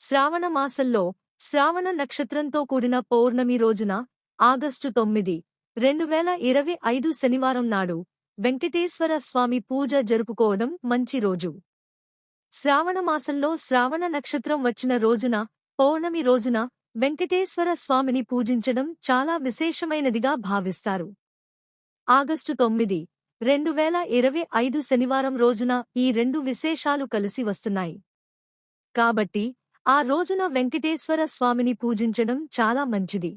శ్రావణ మాసంలో శ్రావణ నక్షత్రంతో కూడిన పౌర్ణమి రోజున ఆగస్టు తొమ్మిది రెండు వేల ఇరవై ఐదు శనివారం నాడు వెంకటేశ్వర స్వామి పూజ జరుపుకోవడం మంచి రోజు. శ్రావణ మాసంలో శ్రావణ నక్షత్రం వచ్చిన రోజున పౌర్ణమి రోజున వెంకటేశ్వర స్వామిని పూజించడం చాలా విశేషమైనదిగా భావిస్తారు. ఆగస్టు తొమ్మిది రెండు వేల ఇరవై ఐదు శనివారం రోజున ఈ రెండు విశేషాలు కలిసి వస్తున్నాయి. కాబట్టి ఆ రోజున వెంకటేశ్వర స్వామిని పూజించడం చాలా మంచిది.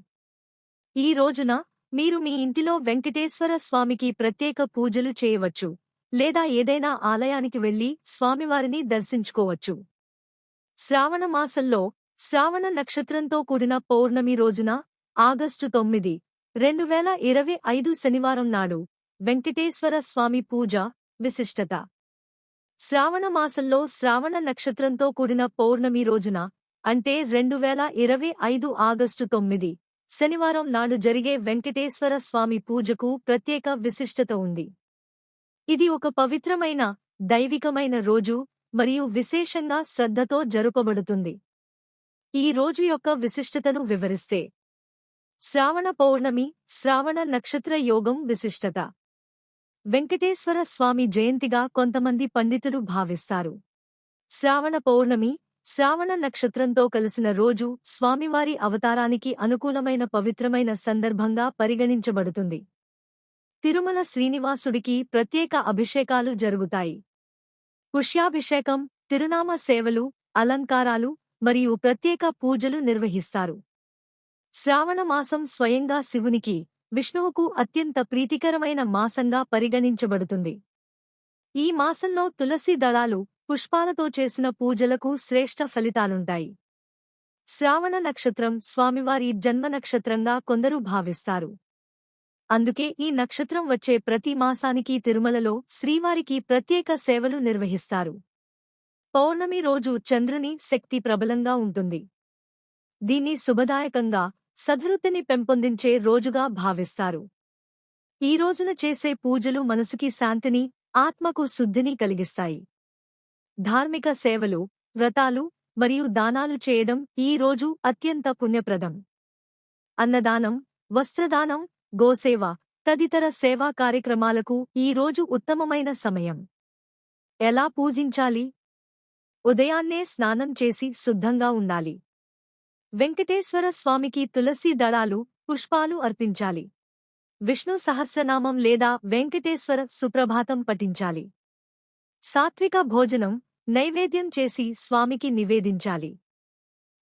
ఈ రోజున మీరు మీ ఇంటిలో వెంకటేశ్వర స్వామికి ప్రత్యేక పూజలు చేయవచ్చు లేదా ఏదైనా ఆలయానికి వెళ్ళి స్వామివారిని దర్శించుకోవచ్చు. శ్రావణ మాసంలో శ్రావణ నక్షత్రంతో కూడిన పౌర్ణమి రోజున ఆగస్టు తొమ్మిది రెండు వేల ఇరవై ఐదు శనివారం నాడు వెంకటేశ్వర స్వామి పూజ విశిష్టత. శ్రావణమాసంలో శ్రావణ నక్షత్రంతో కూడిన పౌర్ణమి రోజున అంటే రెండు వేల ఇరవై ఐదు ఆగస్టు తొమ్మిది శనివారం నాడు జరిగే వెంకటేశ్వర స్వామి పూజకు ప్రత్యేక విశిష్టత ఉంది. ఇది ఒక పవిత్రమైన దైవికమైన రోజు మరియు విశేషంగా శ్రద్ధతో జరుపబడుతుంది. ఈ రోజు యొక్క విశిష్టతను వివరిస్తే శ్రావణ పౌర్ణమి శ్రావణ నక్షత్ర యోగం విశిష్టత. వెంకటేశ్వర స్వామి జయంతిగా కొంతమంది పండితులు భావిస్తారు. శ్రావణ పౌర్ణమి శ్రావణ నక్షత్రంతో కలిసిన రోజు స్వామివారి అవతారానికి అనుకూలమైన పవిత్రమైన సందర్భంగా పరిగణించబడుతుంది. తిరుమల శ్రీనివాసుడికి ప్రత్యేక అభిషేకాలు జరుగుతాయి. పుష్యాభిషేకం తిరునామ సేవలు అలంకారాలు మరియు ప్రత్యేక పూజలు నిర్వహిస్తారు. శ్రావణమాసం స్వయంగా శివునికి విష్ణువుకు అత్యంత ప్రీతికరమైన మాసంగా పరిగణించబడుతుంది. ఈ మాసంలో తులసి దళాలు పుష్పాలతో చేసిన పూజలకు శ్రేష్ఠ ఫలితాలుంటాయి. శ్రావణ నక్షత్రం స్వామివారి జన్మ నక్షత్రంగా కొందరు భావిస్తారు. అందుకే ఈ నక్షత్రం వచ్చే ప్రతి మాసానికి తిరుమలలో శ్రీవారికి ప్రత్యేక సేవలు నిర్వహిస్తారు. పౌర్ణమి రోజు చంద్రుని శక్తి ప్రబలంగా ఉంటుంది. దీన్ని శుభదాయకంగా సదృతిని పెంపొందించే రోజుగా భావిస్తారు. ఈ రోజున చేసే పూజలు మనసుకి శాంతిని ఆత్మకు శుద్ధిని కలిగిస్తాయి. ధార్మిక సేవలు వ్రతాలు మరియు దానాలు చేయడం ఈ రోజు అత్యంత పుణ్యప్రదం. అన్నదానం వస్త్రదానం గోసేవ తదితర సేవా కార్యక్రమాలకు ఈ రోజు ఉత్తమమైన సమయం. ఎలా పూజించాలి? ఉదయాన్నే స్నానం చేసి శుద్ధంగా ఉండాలి. వెంకటేశ్వర స్వామికి తులసి దళాలు పుష్పాలు అర్పించాలి. విష్ణు సహస్రనామం లేదా వెంకటేశ్వర సుప్రభాతం పఠించాలి. సాత్విక భోజనం నైవేద్యం చేసి స్వామికి నివేదించాలి.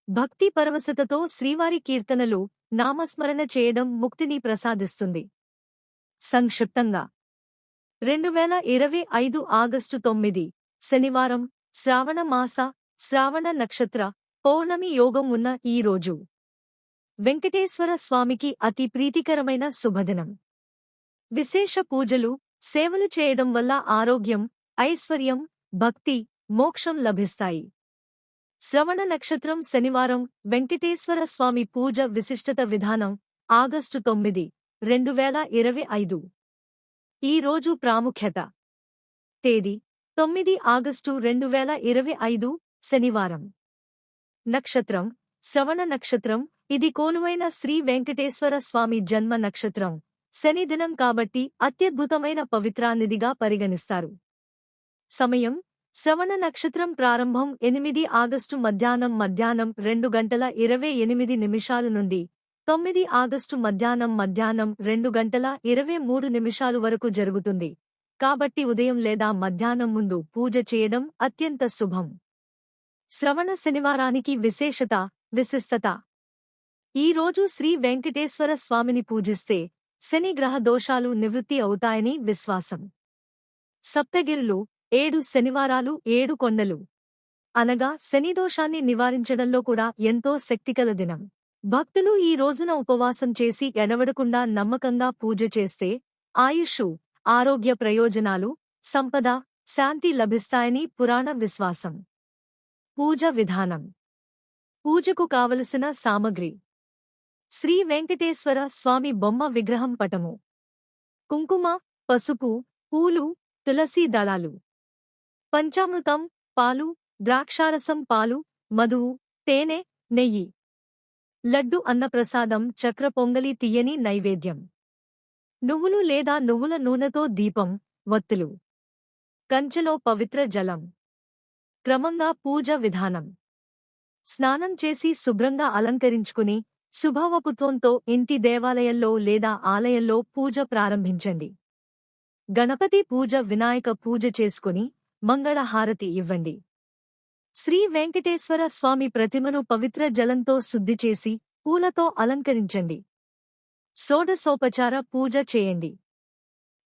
భక్తి పరవశతతో శ్రీవారి కీర్తనలు నామస్మరణ చేయడం ముక్తిని ప్రసాదిస్తుంది. సంక్షిప్తంగా. రెండు వేల ఇరవై ఐదు ఆగస్టు తొమ్మిది శనివారం శ్రావణ మాస శ్రావణ నక్షత్ర పౌర్ణమి యోగం ఉన్న ఈ రోజు. వెంకటేశ్వర స్వామికి అతి ప్రీతికరమైన శుభదినం. విశేష పూజలు సేవలు చేయడం వల్ల ఆరోగ్యం ఐశ్వర్యం భక్తి మోక్షం లభిస్తాయి. శ్రవణ నక్షత్రం శనివారం వెంకటేశ్వర స్వామి పూజ విశిష్టత విధానం ఆగస్టు తొమ్మిది రెండు వేల ఇరవై ఐదు. ఈ రోజు ప్రాముఖ్యత. తేదీ తొమ్మిది ఆగస్టు రెండు వేల ఇరవై ఐదు శనివారం. నక్షత్రం శ్రవణ నక్షత్రం ఇది కోలువైన శ్రీ వెంకటేశ్వర స్వామి జన్మ నక్షత్రం. శనిదినం కాబట్టి అత్యద్భుతమైన పవిత్రానిదిగా పరిగణిస్తారు. సమయం శ్రవణ నక్షత్రం ప్రారంభం ఎనిమిది ఆగస్టు మధ్యాహ్నం మధ్యాహ్నం రెండు గంటల ఇరవై ఎనిమిది నిమిషాలు నుండి తొమ్మిది ఆగస్టు మధ్యాహ్నం మధ్యాహ్నం రెండు గంటల ఇరవై మూడు నిమిషాలు వరకు జరుగుతుంది. కాబట్టి ఉదయం లేదా మధ్యాహ్నం ముందు పూజ చేయడం అత్యంత శుభం. శ్రవణ శనివారానికి విశేషత విశిష్టత. ఈ రోజు శ్రీ వెంకటేశ్వర స్వామిని పూజిస్తే శని గ్రహ దోషాలు నివృత్తి అవుతాయని విశ్వాసం. సప్తగిరులు ఏడు శనివారాలు ఏడు కొండలు. అనగా శనిదోషాన్ని నివారించడంలో కూడా ఎంతో శక్తికల దినం. భక్తులు ఈ రోజున ఉపవాసం చేసి ఎడవడకుండా నమ్మకంగా పూజ చేస్తే ఆయుషు ఆరోగ్య ప్రయోజనాలు సంపద శాంతి లభిస్తాయని పురాణ విశ్వాసం. పూజ విధానం. పూజకు కావలసిన సామగ్రి. శ్రీ వెంకటేశ్వర స్వామి బొమ్మ విగ్రహం పటము. కుంకుమ పసుపు పూలు తులసీ దళాలు. పంచామృతం పాలు ద్రాక్షారసం పాలు మధువు తేనె నెయ్యి. లడ్డు అన్నప్రసాదం చక్ర పొంగలి తీయని నైవేద్యం. నువ్వులు లేదా నువ్వుల నూనెతో దీపం వత్తులు. కంచెలో పవిత్ర జలం. క్రమంగా పూజ విధానం. స్నానం చేసి శుభ్రంగా అలంకరించుకుని శుభవపుత్వంతో ఇంటి దేవాలయంలో లేదా ఆలయంలో పూజ ప్రారంభించండి. గణపతి పూజ వినాయక పూజ చేసుకుని మంగళహారతి ఇవ్వండి. శ్రీ వెంకటేశ్వర స్వామి ప్రతిమను పవిత్ర జలంతో శుద్ధి చేసి పూలతో అలంకరించండి. షోడశోపచార పూజ చేయండి.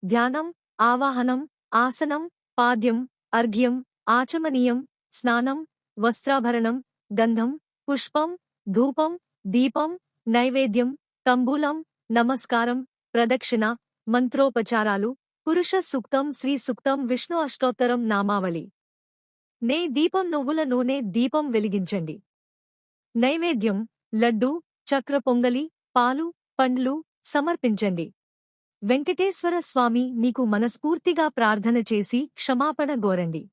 ధ్యానం ఆవాహనం ఆసనం పాద్యం అర్ఘ్యం ఆచమనీయం స్నానం వస్త్రాభరణం గంధం పుష్పం ధూపం దీపం నైవేద్యం తంబూలం నమస్కారం ప్రదక్షిణ మంత్రోపచారాలు పురుష సూక్తం శ్రీ సూక్తం విష్ణు అష్టోత్తరం నామావళి. నే దీపం నువ్వుల నూనె దీపం వెలిగించండి. నైవేద్యం లడ్డు చక్ర పొంగలి పాలు పండ్లు సమర్పించండి. వెంకటేశ్వర స్వామి నీకు మనస్ఫూర్తిగా ప్రార్థన చేసి క్షమాపణ గోరండి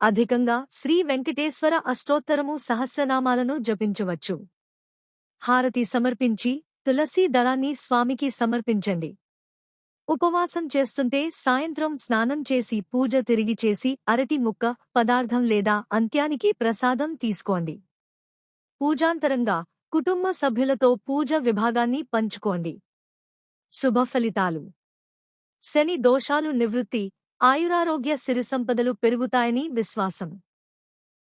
అధికంగా శ్రీ వెంకటేశ్వర అష్టోత్తరము సహస్రనామాలను జపించవచ్చు. హారతి సమర్పించి తులసీ దళాన్ని స్వామికి సమర్పించండి. ఉపవాసం చేస్తుంటే సాయంత్రం స్నానం చేసి పూజ తిరిగి చేసి అరటి ముక్క పదార్థం లేదా అంత్యానికి ప్రసాదం తీసుకోండి. పూజాంతరంగా కుటుంబ సభ్యులతో పూజ విభాగాన్ని పంచుకోండి. శుభ ఫలితాలు. శని దోషాలు నివృత్తి ఆయురారోగ్య సిరిసంపదలు పెరుగుతాయని విశ్వాసం.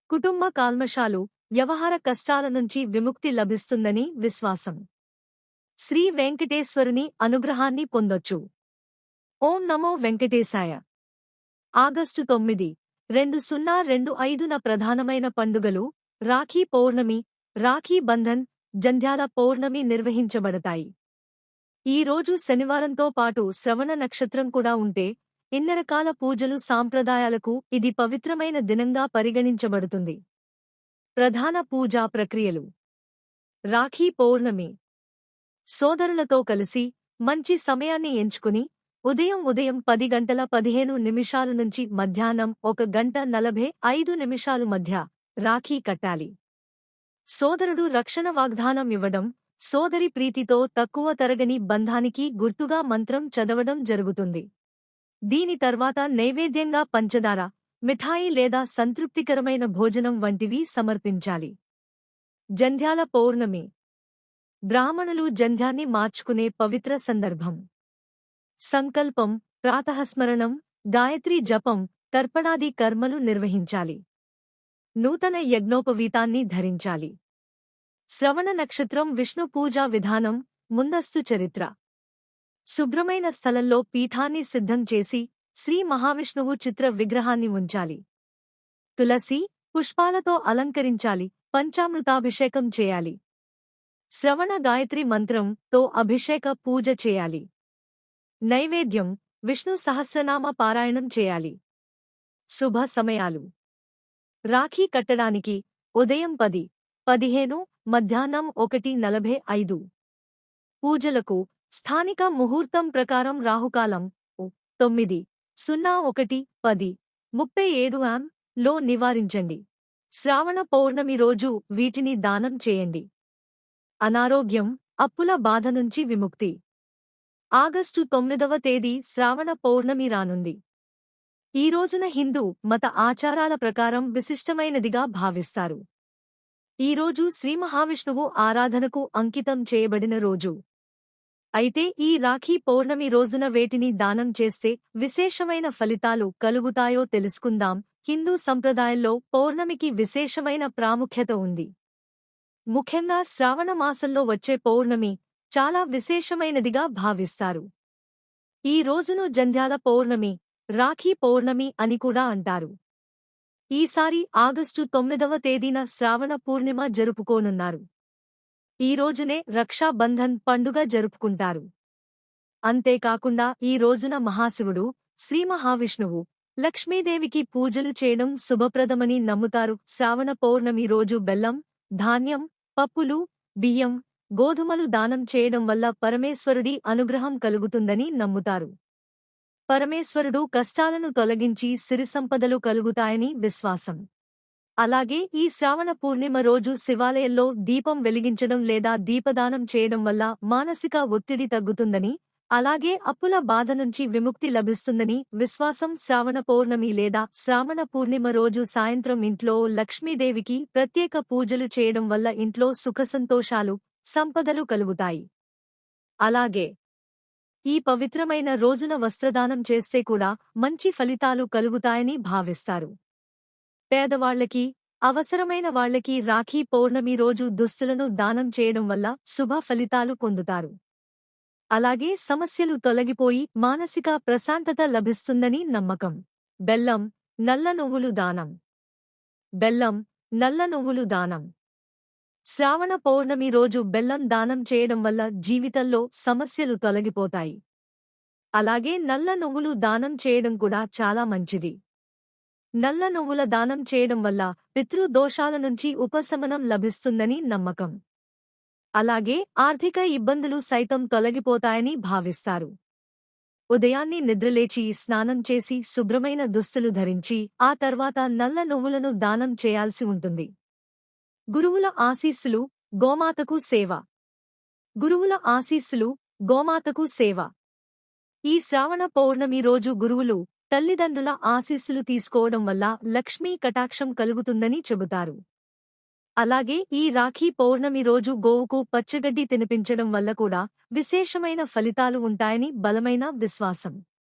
కుటుంబ కాల్మషాలు వ్యవహార కష్టాల నుంచి విముక్తి లభిస్తుందని విశ్వాసం. శ్రీ వెంకటేశ్వరుని అనుగ్రహాన్ని పొందొచ్చు. ఓం నమో వెంకటేశాయ. ఆగస్టు తొమ్మిది రెండు సున్నా రెండు ఐదున ప్రధానమైన పండుగలు రాఖీ పౌర్ణమి రాఖీ బంధన్ జంధ్యాల పౌర్ణమి నిర్వహించబడతాయి. ఈ రోజు శనివారంతో పాటు శ్రవణ నక్షత్రం కూడా ఉంటే ఇన్ని రకాల పూజలు సాంప్రదాయాలకు ఇది పవిత్రమైన దినంగా పరిగణించబడుతుంది. ప్రధాన పూజా ప్రక్రియలు. రాఖీ పౌర్ణమి. సోదరులతో కలిసి మంచి సమయాన్ని ఎంచుకుని ఉదయం ఉదయం పది గంటల పదిహేను నిమిషాలు నుంచి మధ్యాహ్నం ఒక గంట నలభై ఐదు నిమిషాలు మధ్య రాఖీ కట్టాలి. సోదరుడు రక్షణ వాగ్దానం ఇవ్వడం సోదరి ప్రీతితో తక్కువ తరగని బంధానికి గుర్తుగా మంత్రం చదవడం జరుగుతుంది. దీని తర్వాత నైవేద్యంగా పంచదార మిఠాయి లేదా సంతృప్తికరమైన భోజనం వంటివి సమర్పించాలి. జంధ్యాల పౌర్ణమి. బ్రాహ్మణులు జంధ్యాన్ని మార్చుకునే పవిత్ర సందర్భం. సంకల్పం ప్రాతఃస్మరణం గాయత్రీ జపం తర్పణాది కర్మలు నిర్వహించాలి. నూతన యజ్ఞోపవీతాన్ని ధరించాలి. శ్రవణ నక్షత్రం విష్ణు పూజా విధానం ముందస్తు చరిత్ర. శుభ్రమైన స్థలంలో పీఠాన్ని సిద్ధం చేసి శ్రీ మహావిష్ణువు చిత్ర విగ్రహాన్ని ఉంచాలి. తులసి పుష్పాలతో అలంకరించాలి పంచామృతాభిషేకం చేయాలి. శ్రవణ గాయత్రి మంత్రం తో అభిషేక పూజ చేయాలి. నైవేద్యం విష్ణు సహస్రనామ పారాయణం చేయాలి. శుభ సమయాలు. రాఖీ కట్టడానికి ఉదయం పది పదిహేను మధ్యాహ్నం ఒకటి నలభై ఐదు. పూజలకు స్థానిక ముహూర్తం ప్రకారం రాహుకాలం. తొమ్మిది. సున్నా ఒకటి పది. ముప్పై ఏడు ఆం లో నివారించండి. శ్రావణ పౌర్ణమి రోజు వీటిని దానం చేయండి. అనారోగ్యం అప్పుల బాధ నుంచి విముక్తి. ఆగస్టు తొమ్మిదవ తేదీ శ్రావణ పౌర్ణమి రానుంది. ఈ రోజున హిందూ మత ఆచారాల ప్రకారం విశిష్టమైనదిగా భావిస్తారు. ఈ రోజు శ్రీ మహావిష్ణువు ఆరాధనకు అంకితం చేయబడిన రోజు. అయితే ఈ రాఖీ పౌర్ణమి రోజున వేటిని దానం చేస్తే విశేషమైన ఫలితాలు కలుగుతాయో తెలుసుకుందాం. హిందూ సంప్రదాయంలో పౌర్ణమికి విశేషమైన ప్రాముఖ్యత ఉంది. ముఖ్యంగా శ్రావణ మాసంలో వచ్చే పౌర్ణమి చాలా విశేషమైనదిగా భావిస్తారు. ఈ రోజును జంధ్యాల పౌర్ణమి రాఖీ పౌర్ణమి అని కూడా అంటారు. ఈసారి ఆగస్టు తొమ్మిదవ తేదీన శ్రావణ పూర్ణిమ జరుపుకోనున్నారు. ఈ రోజునే రక్షాబంధన్ పండుగ జరుపుకుంటారు. అంతేకాకుండా ఈ రోజున మహాశివుడు శ్రీ మహావిష్ణువు లక్ష్మీదేవికి పూజలు చేయడం శుభప్రదమని నమ్ముతారు. శ్రావణ పౌర్ణమి రోజు బెల్లం ధాన్యం పప్పులు బియ్యం గోధుమలు దానం చేయడం వల్ల పరమేశ్వరుడి అనుగ్రహం కలుగుతుందని నమ్ముతారు. పరమేశ్వరుడు కష్టాలను తొలగించి సిరిసంపదలు కలుగుతాయని విశ్వాసం. అలాగే ఈ శ్రావణ పూర్ణిమ రోజు శివాలయంలో దీపం వెలిగించడం లేదా దీపదానం చేయడం వల్ల మానసిక ఒత్తిడి తగ్గుతుందని అలాగే అప్పుల బాధ నుంచి విముక్తి లభిస్తుందని విశ్వాసం శ్రావణ పౌర్ణమి లేదా శ్రావణ పూర్ణిమ రోజు సాయంత్రం ఇంట్లో లక్ష్మీదేవికి ప్రత్యేక పూజలు చేయడం వల్ల ఇంట్లో సుఖసంతోషాలు సంపదలు కలుగుతాయి. అలాగే ఈ పవిత్రమైన రోజున వస్త్రదానం చేస్తే కూడా మంచి ఫలితాలు కలుగుతాయని భావిస్తారు. పేదవాళ్ళకి అవసరమైన వాళ్ళకి రాఖీ పౌర్ణమి రోజు దుస్తులను దానం చేయడం వల్ల శుభ ఫలితాలు పొందుతారు. అలాగే సమస్యలు తొలగిపోయి మానసిక ప్రశాంతత లభిస్తుందని నమ్మకం. బెల్లం నల్ల నువ్వులు దానం. బెల్లం నల్ల నువ్వులు దానం. శ్రావణ పౌర్ణమి రోజు బెల్లం దానం చేయడం వల్ల జీవితంలో సమస్యలు తొలగిపోతాయి. అలాగే నల్ల నువ్వులు దానం చేయడం కూడా చాలా మంచిది. నల్ల నువ్వుల దానం చేయడం వల్ల పితృదోషాల నుంచి ఉపశమనం లభిస్తుందని నమ్మకం. అలాగే ఆర్థిక ఇబ్బందులు సైతం తొలగిపోతాయని భావిస్తారు. ఉదయాన్నే నిద్రలేచి స్నానం చేసి శుభ్రమైన దుస్తులు ధరించి ఆ తర్వాత నల్ల నువ్వులను దానం చేయాల్సి ఉంటుంది. గురువుల ఆశీస్సులు గోమాతకు సేవ. గురువుల ఆశీస్సులు గోమాతకు సేవ. ఈ శ్రావణ పౌర్ణమి రోజు గురువులు తల్లిదండ్రుల ఆశీస్సులు తీసుకోవడం వల్ల లక్ష్మీ కటాక్షం కలుగుతుందని చెబుతారు. అలాగే ఈ రాఖీ పౌర్ణమి రోజు గోవుకు పచ్చగడ్డి తినిపించడం వల్ల కూడా విశేషమైన ఫలితాలు ఉంటాయని బలమైన విశ్వాసం.